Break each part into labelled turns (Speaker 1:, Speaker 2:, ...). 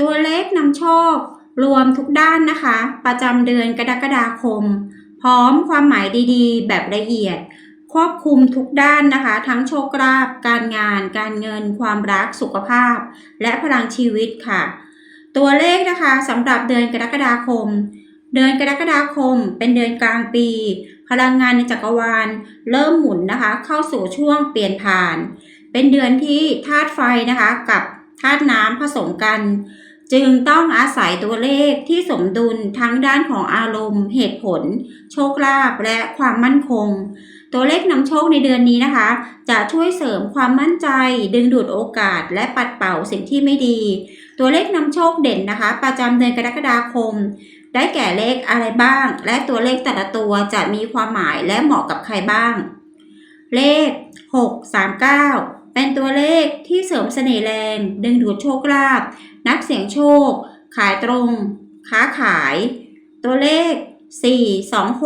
Speaker 1: ตัวเลขนำโชค รวมทุกด้านนะคะ ประจำเดือนกรกฎาคม พร้อมความหมายดีๆ แบบละเอียด ครอบคลุมทุกด้านนะคะ ทั้งโชคลาภการงาน การเงิน ความรักสุขภาพ และพลังชีวิตค่ะ ตัวเลขนะคะสำหรับเดือนกรกฎาคม เดือนกรกฎาคม เป็นเดือนกลางปี พลังงานในจักรวาล เริ่มหมุนนะคะ เข้าสู่ช่วงเปลี่ยนผ่าน เป็นเดือนที่ธาตุไฟนะคะกับธาตุน้ำผสมกัน จึงต้องอาศัยตัวเลขที่สมดุลทั้งด้านของอารมณ์ เหตุผล โชคลาภและความมั่นคง ตัวเลขนำโชคในเดือนนี้นะคะ จะช่วยเสริมความมั่นใจ ดึงดูดโอกาส และปัดเป่าสิ่งที่ไม่ดี ตัวเลขนำโชคเด่นนะคะ ประจำเดือนกรกฎาคม ได้แก่เลขอะไรบ้าง และตัวเลขแต่ละตัวจะมีความหมายและเหมาะกับใครบ้าง เลข 6 3 9 เป็นตัวเลขที่เสริมเสน่ห์แรง ดึงดูดโชคลาภนักเสี่ยงโชค ขายตรง ค้าขาย ตัวเลข 4 2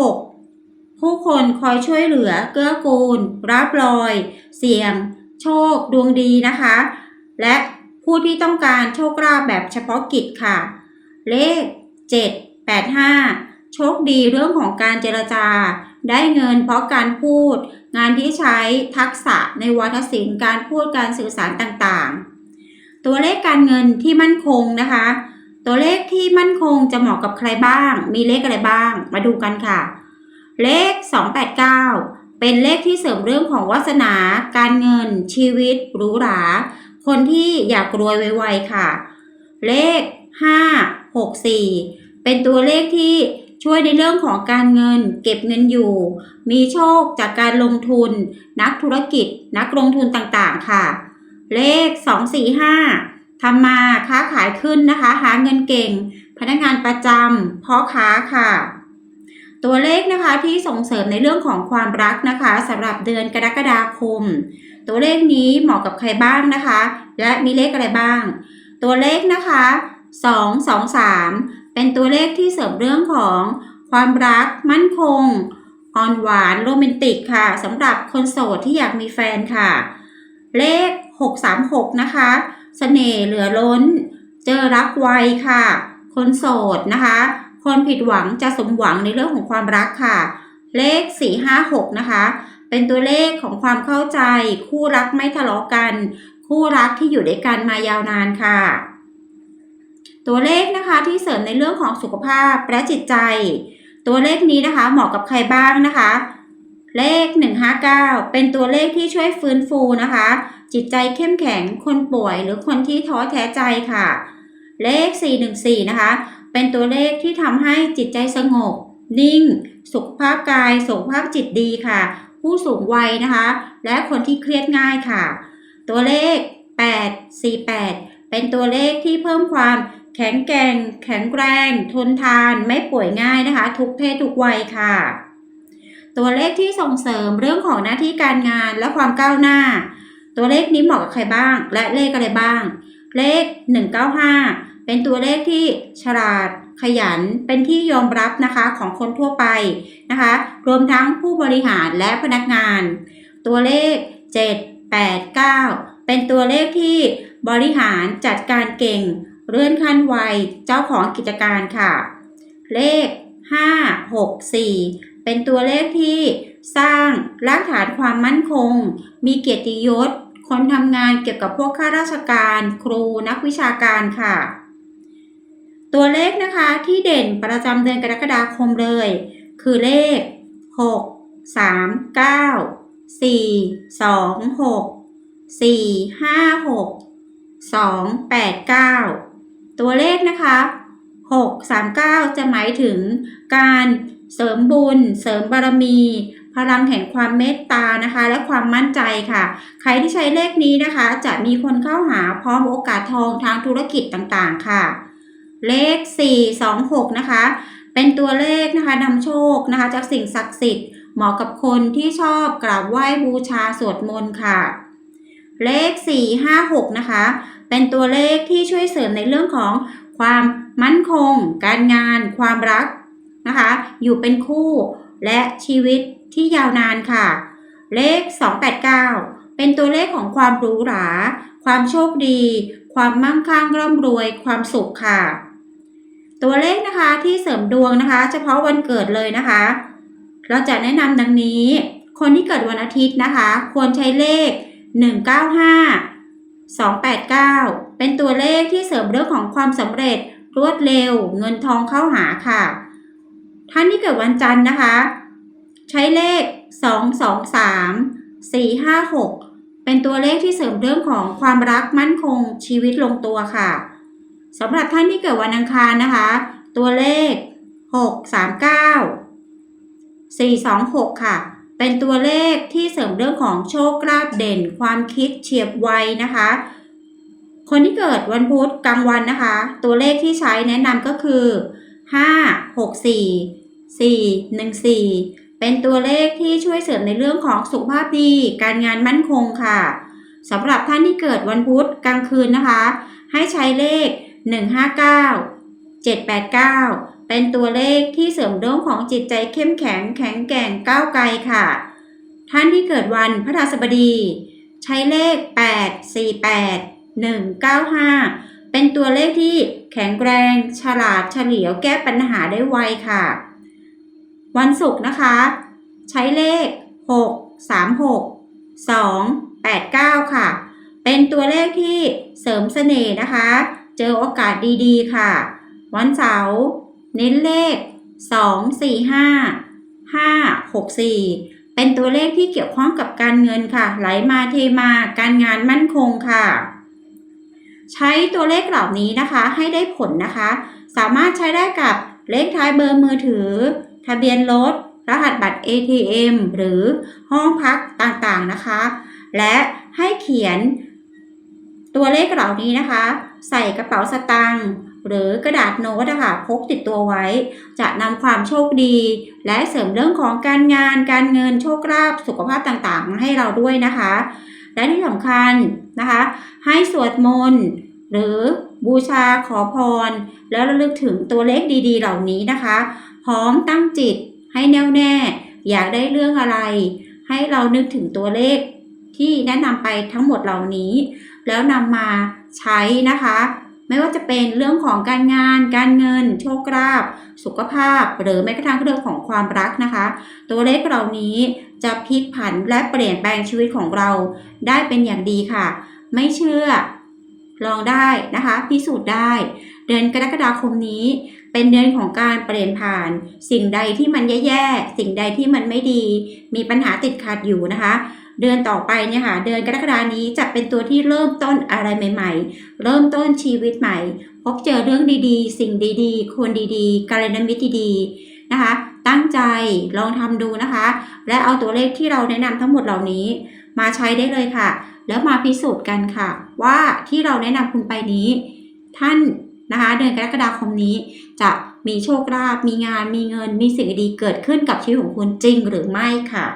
Speaker 1: 6 ผู้คนคอยช่วยเหลือเกื้อกูล รับรอย เสี่ยง โชค ดวงดีนะคะ และผู้ที่ต้องการโชคลาภแบบเฉพาะกิจค่ะ เลข 7 8 5 โชคดีเรื่องของการเจรจา ได้เงินเพราะการพูด งานที่ใช้ทักษะในวัฒนศิลป์การพูดการสื่อสารต่างๆ ตัวเลขการเงินที่มั่นคงนะคะ ตัวเลขที่มั่นคงจะเหมาะกับใครบ้าง มีเลขอะไรบ้าง มาดูกันค่ะ เลข 289 เป็นเลขที่เสริมเรื่องของวาสนา การเงิน ชีวิตหรูหรา คนที่อยากรวยไวๆค่ะ เลข 564 เป็นตัวเลขที่ ช่วยในเรื่องของการเงิน เก็บเงินอยู่ มีโชคจากการลงทุน นักธุรกิจ นักลงทุนต่างๆค่ะ เลข 245ทำมาค้าขายขึ้นนะคะ หาเงินเก่ง พนักงานประจำพ่อค้าค่ะ ตัวเลขนะคะที่ส่งเสริมในเรื่องของความรักนะคะสำหรับเดือนกรกฎาคม ตัวเลขนี้เหมาะกับใครบ้างนะคะ และมีเลขอะไรบ้าง ตัวเลขนะคะ2 2 3 เป็นตัวเลขที่เสริมเรื่องของความรักมั่นคง อ่อนหวานโรแมนติกค่ะสำหรับคนโสดที่อยากมีแฟนค่ะ เลข 636 นะคะเสน่ห์เหลือล้น เจอรักไวค่ะ คนโสดนะคะ คนผิดหวังจะสมหวังในเรื่องของความรักค่ะ เลข 456 นะคะ เป็นตัวเลขของความเข้าใจ คู่รักไม่ทะเลาะกัน คู่รักที่อยู่ด้วยกันมายาวนานค่ะ ตัวเลขนะคะที่เสริมในเรื่องของสุขภาพและจิตใจ ตัวเลขนี้นะคะเหมาะกับใครบ้างนะคะ เลข 159 เป็นตัวเลขที่ช่วยฟื้นฟูนะคะ จิตใจเข้มแข็งคนป่วยหรือคนที่ท้อแท้ใจค่ะ เลข 414 นะคะ เป็นตัวเลขที่ทำให้จิตใจสงบ นิ่ง สุขภาพกาย สุขภาพจิตดีค่ะ ผู้สูงวัยนะคะ และคนที่เครียดง่ายค่ะ ตัวเลข 848 เป็นตัวเลขที่เพิ่มความ แข็งแกร่งแข็งแรงทนทานไม่ป่วยง่ายนะคะ ทุกเพศทุกวัยค่ะ ตัวเลขที่ส่งเสริมเรื่องของหน้าที่การงานและความก้าวหน้า ตัวเลขนี้เหมาะกับใครบ้าง และเลขอะไรบ้าง เลข 195 เป็นตัวเลขที่ฉลาดขยันเป็นที่ยอมรับนะคะของคนทั่วไปนะคะ รวมทั้งผู้บริหารและพนักงาน ตัวเลข 7 8 9 เป็นตัวเลขที่บริหารจัดการเก่ง เลื่อนขั้นไวเจ้าของกิจการค่ะ เลข 5 6 4 เป็นตัวเลขที่สร้างรากฐานความมั่นคง มีเกียรติยศ คนทำงานเกี่ยวกับพวกข้าราชการ ครูนักวิชาการค่ะ ตัวเลขนะคะที่เด่นประจำเดือนกรกฎาคมเลย คือเลข 6 3 9 4 2 6 4 5 6 2 8 9 ตัวเลขนะคะ 6 3 9 จะหมายถึงการเสริมบุญ เสริมบารมี พลังแห่งความเมตตานะคะ และความมั่นใจค่ะ ใครที่ใช้เลขนี้นะคะ จะมีคนเข้าหาพร้อมโอกาสทองทางธุรกิจต่างๆค่ะ เลข 4 2 6 นะคะ เป็นตัวเลขนะคะนำโชคนะคะ จากสิ่งศักดิ์สิทธิ์เหมาะกับคนที่ชอบกราบไหว้บูชาสวดมนต์ค่ะ เลข 4 5 6 นะคะ เป็นตัวเลขที่ช่วยเสริมในเรื่องของความมั่นคง การงาน ความรักนะคะ อยู่เป็นคู่และชีวิตที่ยาวนานค่ะ เลข 289 เป็นตัวเลขของความหรูหรา ความโชคดี ความมั่งคั่งร่ำรวย ความสุขค่ะ ตัวเลขนะคะที่เสริมดวงนะคะ เฉพาะวันเกิดเลยนะคะ เราจะแนะนำดังนี้ คนที่เกิดวันอาทิตย์นะคะ ควรใช้เลข 195 289 เป็นตัวเลขที่เสริมเรื่องของความสำเร็จรวดเร็ว เงินทองเข้าหาค่ะ ท่านที่เกิดวันจันทร์นะคะ ใช้เลข 223 456 เป็นตัวเลขที่เสริมเรื่องของความรักมั่นคงชีวิตลงตัวค่ะสำหรับท่านที่เกิดวันอังคารนะคะ ตัวเลข 639 426 ค่ะ เป็นตัวเลขที่เสริมเรื่องของโชคลาภเด่น ความคิดเฉียบไวนะคะ คนที่เกิดวันพุธกลางวันนะคะ ตัวเลขที่ใช้แนะนำก็คือ 5 6 4 4 1 4 เป็นตัวเลขที่ช่วยเสริมในเรื่องของสุขภาพดี การงานมั่นคงค่ะสำหรับท่านที่เกิดวันพุธกลางคืนนะคะ ให้ใช้เลข 159 789 เป็นตัวเลขที่เสริมเรื่องของจิตใจเข้มแข็งแข็งแกร่งก้าวไกลค่ะ ท่านที่เกิดวันพฤหัสบดี ใช้เลข 848 195 เป็นตัวเลขที่แข็งแรงฉลาดเฉลียวแก้ปัญหาได้ไวค่ะ วันศุกร์นะคะ ใช้เลข 6 36 2 8 9 ค่ะ เป็นตัวเลขที่เสริมเสน่ห์นะคะ เจอโอกาสดีๆค่ะ วันเสาร์ เน้นเลข 2 4 5 5 6 4 เป็นตัวเลขที่เกี่ยวข้องกับการเงินค่ะ ไหลมาเทมาการงานมั่นคงค่ะ ใช้ตัวเลขเหล่านี้นะคะให้ได้ผลนะคะ สามารถใช้ได้กับเลขท้ายเบอร์มือถือ ทะเบียนรถรหัสบัตร ATM หรือห้องพักต่างๆนะคะ และให้เขียนตัวเลขเหล่านี้นะคะ ใส่กระเป๋าสตางค์ หรือกระดาษโน้ตนะคะพกติดตัวไว้ จะนำความโชคดี และเสริมเรื่องของการงาน การเงินโชคลาภสุขภาพต่างๆให้เราด้วยนะคะ และที่สำคัญนะคะ ให้สวดมนต์หรือบูชาขอพร แล้วระลึกถึงตัวเลขดีๆ เหล่านี้นะคะ พร้อมตั้งจิตให้แน่วแน่ อยากได้เรื่องอะไร ให้เรานึกถึงตัวเลขที่แนะนำไปทั้งหมดเหล่านี้ แล้วนำมาใช้นะคะ ไม่ว่าจะเป็นเรื่องของการงาน การเงิน โชคลาภสุขภาพ หรือแม้กระทั่งเรื่องของความรักนะคะ ตัวเลขเหล่านี้จะพลิกผันและเปลี่ยนแปลงชีวิตของเราได้เป็นอย่างดีค่ะ ไม่เชื่อลองได้นะคะ พิสูจน์ได้ เดือนกรกฎาคมนี้ เป็นเดือนของการเปลี่ยนผ่าน สิ่งใดที่มันแย่ๆสิ่งใดที่มันไม่ดี มีปัญหาติดขัดอยู่นะคะ เดือนต่อไปเนี่ยค่ะเดือนกรกฎานี้จะเป็นตัวที่เริ่มต้นอะไรใหม่ ๆ เริ่มต้นชีวิตใหม่ พบเจอเรื่องดีๆ สิ่งดีๆ คนดีๆการณมิตรดีๆนะคะ ตั้งใจลองทำดูนะคะ และเอาตัวเลขที่เราแนะนำทั้งหมดเหล่านี้ มาใช้ได้เลยค่ะ แล้วมาพิสูจน์กันค่ะ ว่าที่เราแนะนำคุณไปนี้ ท่าน นะคะ เดือนกรกฎาคมนี้จะมีโชคลาภมีงานมีเงิน มีสิ่งดีเกิดขึ้นกับชีวิตของคุณจริงหรือไม่ค่ะ